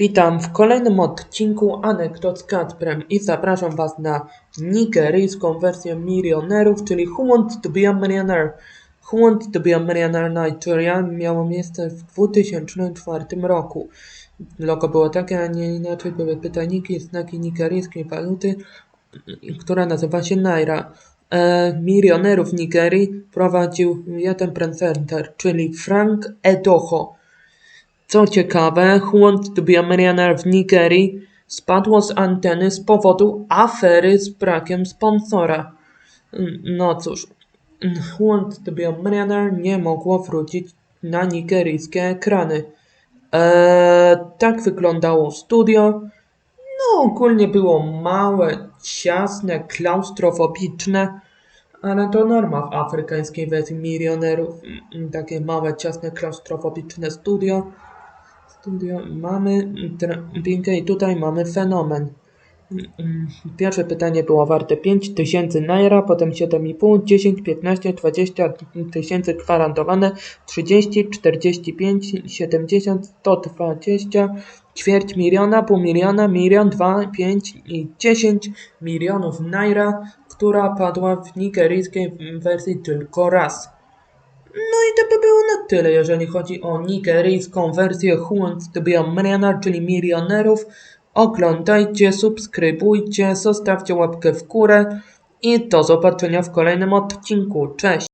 Witam w kolejnym odcinku Anegdot z Kacprem i zapraszam Was na nigeryjską wersję milionerów, czyli Who Wants to be a Millionaire? Who Wants to be a Millionaire Nigeria miało miejsce w 2004 roku. Logo było takie, a nie inaczej były pytajniki znaki nigeryjskiej waluty, która nazywa się Naira. E, milionerów Nigerii prowadził jeden prezenter, czyli Frank Edoho. Co ciekawe, a Millionaire w Nigerii spadło z anteny z powodu afery z brakiem sponsora. Mm, No cóż, be a Millionaire nie mogło wrócić na nigeryjskie ekrany. Eee, tak wyglądało studio. No, ogólnie było małe, ciasne, klaustrofobiczne, ale to norma w afrykańskiej wersji milionerów. Mm, Takie małe, ciasne, klaustrofobiczne studio. Studio mamy drabinkę i tutaj mamy fenomen. Pierwsze pytanie było warte 5000 naira, potem 7,5, 10, 15, 20 tysięcy gwarantowane, 30, 45, 70, 120, ćwierć miliona, pół miliona, milion, 2, 5 i 10 milionów naira, która padła w nigeryjskiej wersji tylko raz. No i to by było na tyle, jeżeli chodzi o nigeryjską wersję Wants to be a Millionaire, czyli milionerów. Oglądajcie, subskrybujcie, zostawcie łapkę w górę i do zobaczenia w kolejnym odcinku. Cześć!